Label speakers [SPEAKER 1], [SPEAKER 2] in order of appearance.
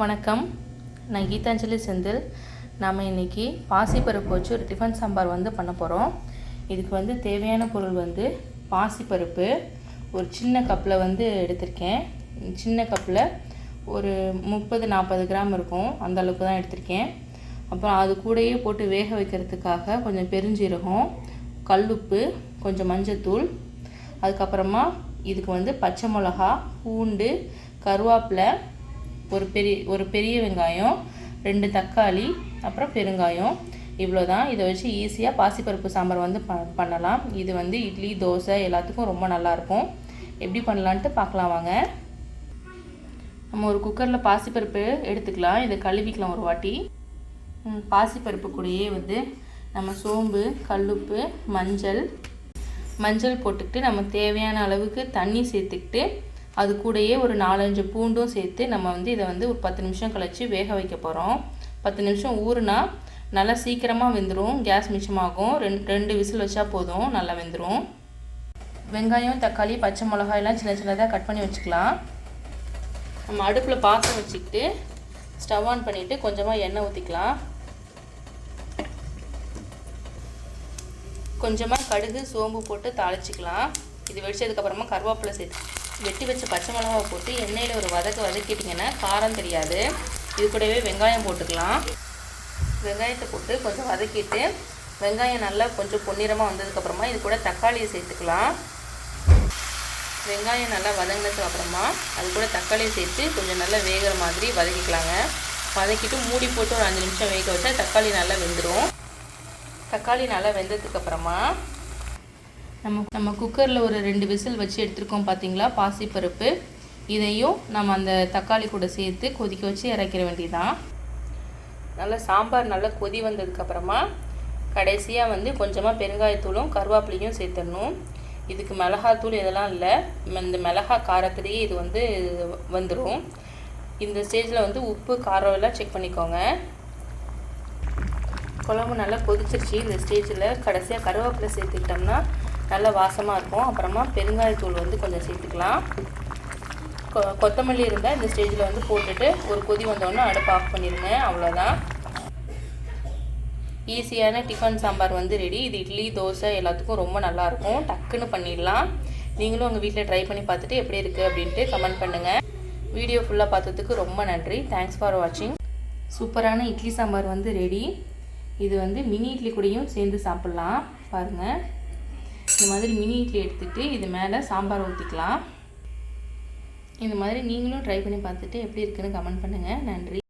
[SPEAKER 1] வணக்கம். நான் கீதாஞ்சலி செந்தில். நாம் இன்றைக்கி பாசிப்பருப்பு வச்சு ஒரு டிஃபன் சாம்பார் வந்து பண்ண போகிறோம் இதுக்கு வந்து தேவையான பொருள் வந்து பாசிப்பருப்பு. ஒரு சின்ன கப்பில் வந்து எடுத்திருக்கேன். சின்ன கப்பில் ஒரு முப்பது நாற்பது கிராம் இருக்கும். அந்த அளவுக்கு தான் எடுத்திருக்கேன். அப்புறம் அது கூடயே போட்டு வேக வைக்கிறதுக்காக கொஞ்சம் பெருஞ்சீரகம் கல்லுப்பு கொஞ்சம் மஞ்சத்தூள் அதுக்கப்புறமா இதுக்கு வந்து பச்சை மிளகா பூண்டு கருவேப்பிலை ஒரு பெரிய ஒரு பெரிய வெங்காயம் ரெண்டு தக்காளி அப்புறம் பெருங்காயம். இவ்வளோ தான் இதை வச்சு ஈஸியாக பாசிப்பருப்பு சாம்பார் வந்து ப பண்ணலாம். இது வந்து இட்லி தோசை எல்லாத்துக்கும் ரொம்ப நல்லாயிருக்கும் எப்படி பண்ணலான்ட்டு பார்க்கலாம் வாங்க. நம்ம ஒரு குக்கரில் பாசிப்பருப்பு எடுத்துக்கலாம். இதை கழுவிக்கலாம் ஒரு வாட்டி. பாசிப்பருப்பு கூடயே வந்து நம்ம சோம்பு கல்லுப்பு மஞ்சள் மஞ்சள் போட்டுக்கிட்டு நம்ம தேவையான அளவுக்கு தண்ணி சேர்த்துக்கிட்டு அது கூடயே ஒரு நாலஞ்சு பூண்டும் சேர்த்து நம்ம வந்து இதை வந்து ஒரு பத்து நிமிஷம் கழித்து வேக வைக்க போகிறோம் பத்து நிமிஷம் ஊறுனா நல்லா சீக்கிரமாக வெந்துடும் கேஸ் மிச்சமாகும். ரெண்டு ரெண்டு விசில் வச்சா போதும் நல்லா வெந்துடும் வெங்காயம் தக்காளி பச்சை மிளகாய் எல்லாம் சின்ன சின்னதாக கட் பண்ணி வச்சுக்கலாம். நம்ம அடுப்பில் பாத்திரம் வச்சுக்கிட்டு ஸ்டவ் ஆன் பண்ணிவிட்டு கொஞ்சமாக எண்ணெய் ஊற்றிக்கலாம் கொஞ்சமாக கடுகு சோம்பு போட்டு தாளிச்சிக்கலாம். இது வெடிச்சதுக்கப்புறமா கருவேப்பிலை சேர்த்து வெட்டி வச்ச பச்சை மிளகாவை போட்டு எண்ணெயில் ஒரு வதக்க வதக்கிட்டிங்கன்னா காரம் தெரியாது. இது கூடவே வெங்காயம் போட்டுக்கலாம். வெங்காயத்தை போட்டு கொஞ்சம் வதக்கிட்டு வெங்காயம் நல்லா கொஞ்சம் பொன்னிறமாக வந்ததுக்கப்புறமா இது கூட தக்காளியை சேர்த்துக்கலாம். வெங்காயம் நல்லா வதங்கினதுக்கு அப்புறமா அது கூட தக்காளியை சேர்த்து கொஞ்சம் நல்லா வேகிற மாதிரி வதக்கிக்கலாங்க. வதக்கிட்டு மூடி போட்டு ஒரு அஞ்சு நிமிஷம் வேக வச்சா தக்காளி நல்லா வெந்துடும் தக்காளி நல்லா வெந்ததுக்கப்புறமா நம்ம நம்ம குக்கரில் ஒரு ரெண்டு விசில் வச்சு எடுத்துருக்கோம் பார்த்தீங்களா பாசிப்பருப்பு. இதையும் நம்ம அந்த தக்காளி கூட சேர்த்து கொதிக்க வச்சு இறக்கிற வேண்டியதான் நல்லா சாம்பார் நல்லா கொதி வந்ததுக்கப்புறமா கடைசியாக வந்து கொஞ்சமாக பெருங்காயத்தூளும் கருவேப்பிலையும் சேர்த்துடணும். இதுக்கு மிளகாத்தூள் இதெல்லாம் இல்லை. இந்த மிளகா காரத்துலேயே இது வந்து வந்துடும் இந்த ஸ்டேஜில் வந்து உப்பு காரம் எல்லாம் செக் பண்ணிக்கோங்க. குழம்பு நல்லா கொதிச்சிருச்சு. இந்த ஸ்டேஜில் கடைசியாக கருவேப்பிலை சேர்த்துக்கிட்டோம்னா நல்லா வாசமாக இருக்கும். அப்புறமா பெருங்காயத்தூள் வந்து கொஞ்சம் சேர்த்துக்கலாம். கொ- கொத்தமல்லி இருந்தால் இந்த ஸ்டேஜில் வந்து போட்டுட்டு ஒரு கொதி வந்தோடனே அடுப்பு ஆஃப் பண்ணிடுங்க அவ்வளோதான் ஈஸியான டிஃபன் சாம்பார் வந்து ரெடி. இது இட்லி தோசை எல்லாத்துக்கும் ரொம்ப நல்லாயிருக்கும் டக்குன்னு பண்ணிடலாம். நீங்களும் உங்கள் வீட்டில் ட்ரை பண்ணி பார்த்துட்டு எப்படி இருக்குது அப்படின்ட்டு கமெண்ட் பண்ணுங்கள் வீடியோ ஃபுல்லாக பார்த்ததுக்கு ரொம்ப நன்றி. தேங்க்ஸ் ஃபார் வாட்சிங் சூப்பரான இட்லி சாம்பார் வந்து ரெடி. இது வந்து மினி இட்லி கூடயும் சேர்ந்து சாப்பிட்லாம். பாருங்கள் இந்த மாதிரி மினி இட்லி எடுத்துகிட்டு இது மேலே சாம்பார் ஊற்றிக்கலாம் இந்த மாதிரி நீங்களும் ட்ரை பண்ணி பார்த்துட்டு எப்படி இருக்குன்னு கமெண்ட் பண்ணுங்கள் நன்றி.